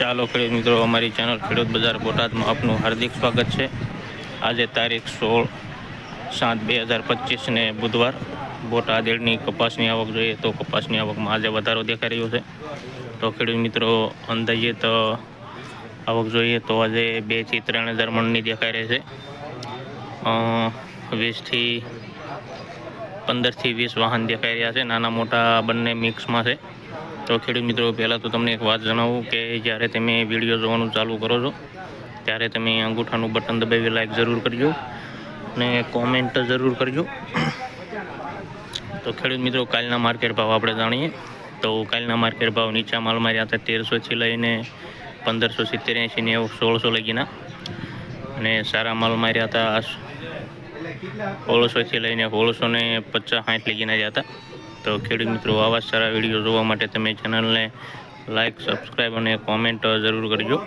ચાલો ખેડૂત મિત્રો, અમારી ચેનલ ખેડૂત બજાર બોટાદમાં આપનું હાર્દિક સ્વાગત છે. આજે તારીખ સોળ સાત બે હજાર પચીસને બુધવાર. બોટાદ એડની કપાસની આવક જોઈએ તો કપાસની આવકમાં આજે વધારો દેખાઈ રહ્યો છે. તો ખેડૂત મિત્રો, અંદાજે તો આવક જોઈએ તો આજે બેથી ત્રણ હજાર મણની દેખાઈ રહી છે. વીસથી પંદરથી વીસ વાહન દેખાઈ રહ્યા છે. નાના મોટા બંને મિક્સમાં છે. તો ખેડૂત મિત્રો, પહેલાં તો તમને એક વાત જણાવું કે જ્યારે તમે વીડિયો જોવાનું ચાલુ કરો છો, ત્યારે તમે અંગૂઠાનું બટન દબાવી લાઈક જરૂર કરજો અને કોમેન્ટ જરૂર કરજો. તો ખેડૂત મિત્રો, કાલના માર્કેટ ભાવ આપણે જાણીએ. તો કાલના માર્કેટ ભાવ નીચા માલમાં રહ્યા હતા તેરસોથી લઈને પંદરસો સિત્તેર એંશીને ને સોળસો લગીના. અને સારા માલમાં રહ્યા હતા સોળસોથી લઈને સોળસો ને પચાસ, સાઠ લગીના રહ્યા હતા. તો ખેડૂત મિત્રો આવા જ સારા વીડિયો જોવા માટે તમે ચેનલને લાઈક સબસ્ક્રાઈબ અને કોમેન્ટ જરૂર કરજો.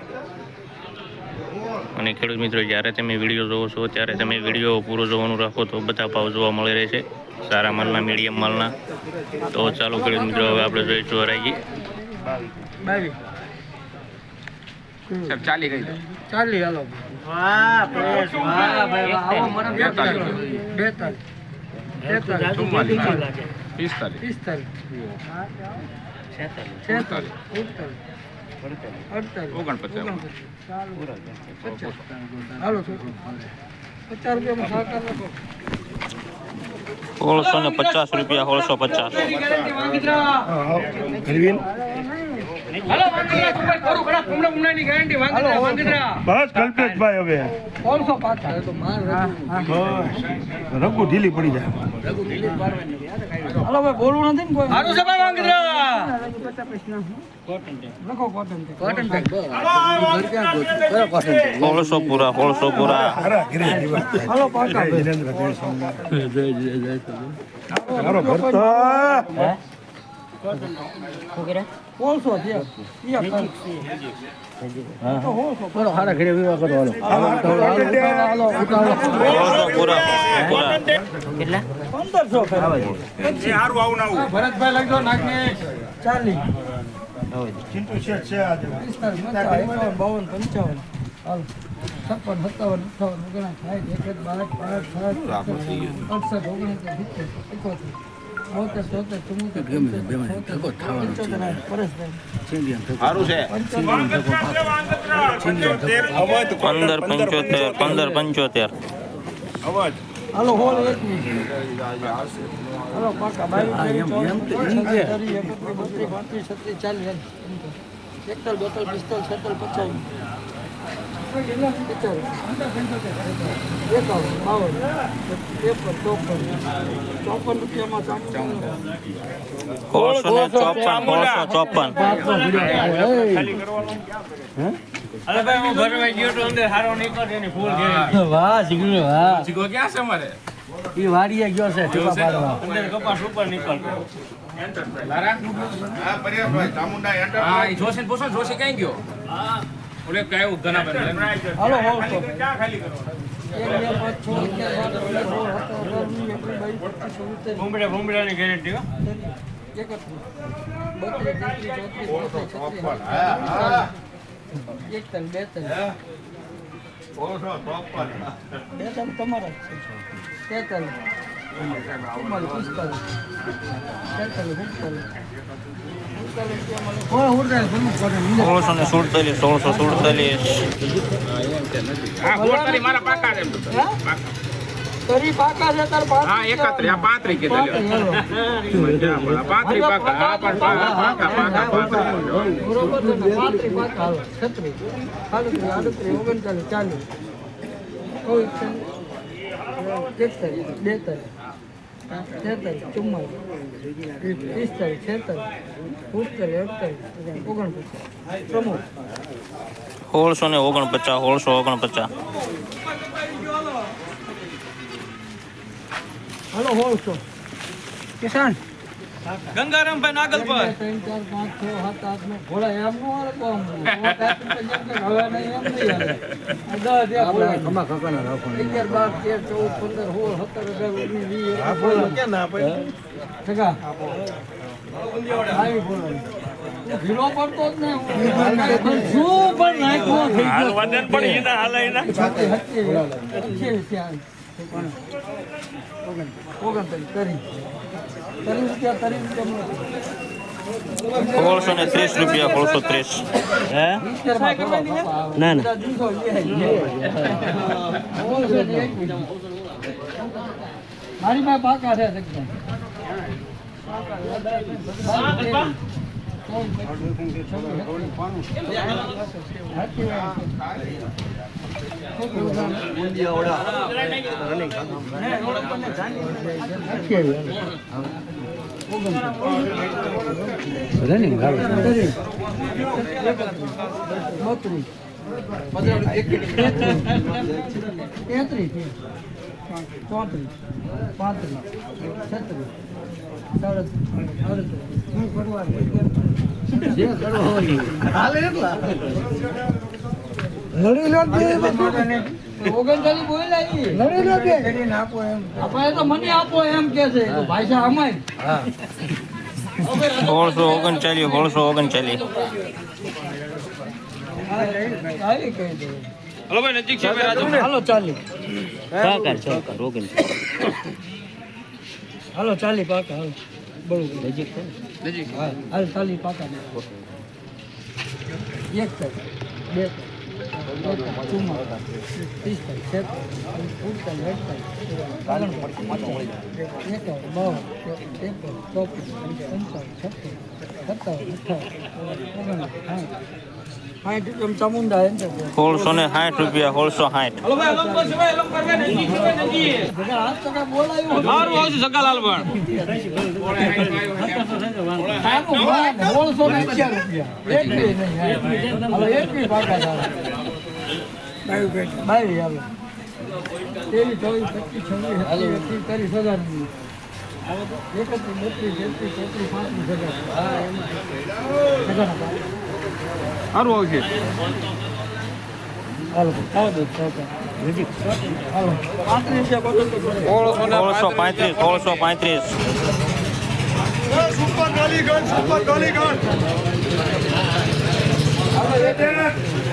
અને ખેડૂત મિત્રો જ્યારે તમે વીડિયો જોવો છો ત્યારે તમે વીડિયો પૂરો જોવાનું રાખો તો બધા ભાવ જોવા મળી રહેશે. સારા માલના મીડિયમ માલના. તો ચાલો ખેડૂત મિત્રો હવે આપણે જોઈશું હરાઈ સાહેબ ચાલી ગઈ. ચાલી હાલો. વાહ પ્રેસ વાહ ભાઈ આવો. પિસ્તાલીસ. પિસ્તાલીસ. છેતાલીસ. પચાસ રૂપિયા સોળસો પચાસ. હાલો ને બસ કલ્પેશભાઈ હવે. પાછા. તો બસ. ઢીલી પડી જાય. હાલો ભાઈ બોલવું નથી ને કોઈ? સારું છે ભાઈ લખો કોટન કોટન સોળસો પૂરા સોળસો પૂરા. હારા ઘરે હાલો પાછા. જય જીનેન્દ્ર જય સોમનાથ. હારો ભરતો પોલસો છે. હારા ઘરે વિવાહ કરો હાલો. ભરતભાઈ લખજો નાખને. ચાલી. ચિંટુ શેઠ છે આજે. બાવન પંચાવન. હાલો. છપ્પન સત્તાવન અઠાવન ઓગણ સાઠ એક બાર પાંચ સાત અડસઠ સિત્તેર એકોતેર. બોતેર તોતેર ચુમ્મોતેર પંચોતેર પરેશભાઈ સારું છે પંદર પંચોતેર પંદર પંચોતેર હાલો હોલ એકવીસ હાલો પાકા બાવીસ ત્રેવીસ, ચોવીસ, પચીસ, ત્રીસ, એકત્રીસ બત્રીસ પાંત્રીસ છત્રીસ ચાલીસ એકતાલ બેતાલ પિસ્તાલ છેતાલ પચાસ એકાવન બાવન ત્રેપન ચોપન ચોપન રૂપિયામાં. ચોપન એ વાડીએ ગયો છે કપાસ ઉપર એ જોશે પૂછો ને, ક્યાં ગયો ઓલે કાય ઉધના બને હાલો હો તો ક્યાં ખાલી કરો સત્તાવીસ. ભૂમડા ભૂમડાની ગેરંટી હો બત્રીસ તેત્રીસ ચોત્રીસ પાંત્રીસ છત્રીસ એકતાલીસ બેતાલીસ બેતાલીસ તમારા જ છે તેતાલીસ ઉડતાલીસ ઉડતાલીસ રૂપિયામાં સોળસો ને સુડતાલીસ સોળસો સુડતાલીસ. મારા પાકા છે કે છેતર ચુમ્માલીસ પિસ્તાલીસ છેતાલીસ પિસ્તાલીસ એકતાલીસ ઓગણપચાસ પ્રમુખ સોળસો ને ઓગણપચાસ સોળસો ઓગણપચાસ. હલો સોળસો કિસાન ગંગારામભાઈ નાગલપર. ત્રણ ચાર પાંચ છ સાત આઠ નવ ઘોડા એમ નો ચૌદ પંદર સત્તર અઢાર ઘોડા ઢીલો પડતો જ નહીં શું પણ તરી સોળસો ને ત્રીસ રૂપિયા સોળસો ત્રીસ હે. ના, ના. મારી પાસે પાકા છે એકદમ. રનિંગ તેત્રીસ ચોત્રીસ પાંત્રીસ છત્રીસ સાડત્રીસ અડત્રીસ લો કરવા જે કરવો હોય નડી લો ઓગણચાલીસ બોલ્યા એમ. આપણે તો મને આપો એમ કે છે. તો ભાઈ સાહેબ અમાય. સોળસો ઓગણચાલીસ સોળસો ઓગણચાલીસ. હાલી ભાઈ નજીક છે ભાઈ રાજુ હાલો ચાલી. સહકાર સહકાર રોગન હાલો ચાલી પાકા હાલો. બરોબર નજીક છે નજીક હા હાલ ચાલી પાકા. એક બે સોળસો ને સાઠ રૂપિયા સોળસો સાઠ. સોળસો ને રૂપિયા એક બી નહીં હાલો એક બી પાકા ચાલે બાવી હાલો ત્રેવીસ ચોવીસ પચીસ છવ્વીસ સત્યાવીસ ત્રીસ હજાર એકત્રીસ બત્રીસ તેત્રીસ ચોત્રીસ પાંત્રીસ હજાર. સારું આવશે. ચોથા. પાંત્રીસ. સોળસો પાંત્રીસ. સોળસો પાંત્રીસ. કેટલા?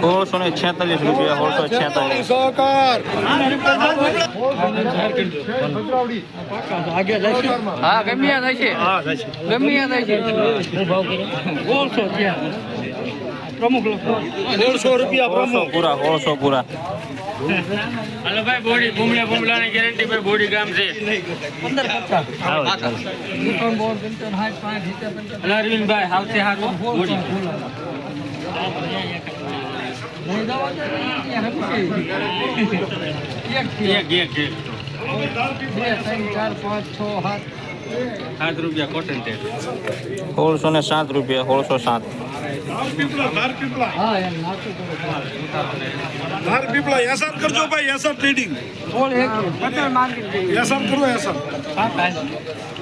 સોળસો ને છેતાલીસ રૂપિયા સોળસો છેતાલીસ. હા ગમ્યા થાય છે. ગમ્યા થાય છે. સોળસો પ્રમુખ લોકો. સોળસો પૂરા સોળસો પૂરા. હલો ભાઈ બોડી ભૂમલે ભૂમલાની ગેરંટી ભાઈ બોડી ગામ છે. અરવિંદભાઈ હાવતે હારું. બોડી. સાત સાત રૂપિયા કોટન ટેપ સોળસો ને સાત રૂપિયા સોળસો સાત હા એમ નાખું કરું એસઆર કરજો ભાઈ એસઆર ટ્રેડિંગ સોળ એક પટેલ માર્કેટ એસઆર કરો એસઆર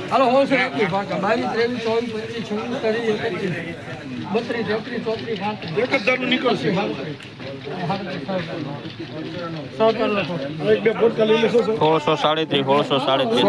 હાલો હોલસેલ એકવીસ પાકા બાવીસ ત્રેવીસ ચોવીસ પચીસ છવ્વીસ ત્રીસ એકત્રીસ બત્રીસ તેત્રીસ ચોત્રીસ પાંત્રીસ. એક જ દારૂ નીકળશે. સોળસો સાડત્રીસ સોળસો સાડત્રીસ.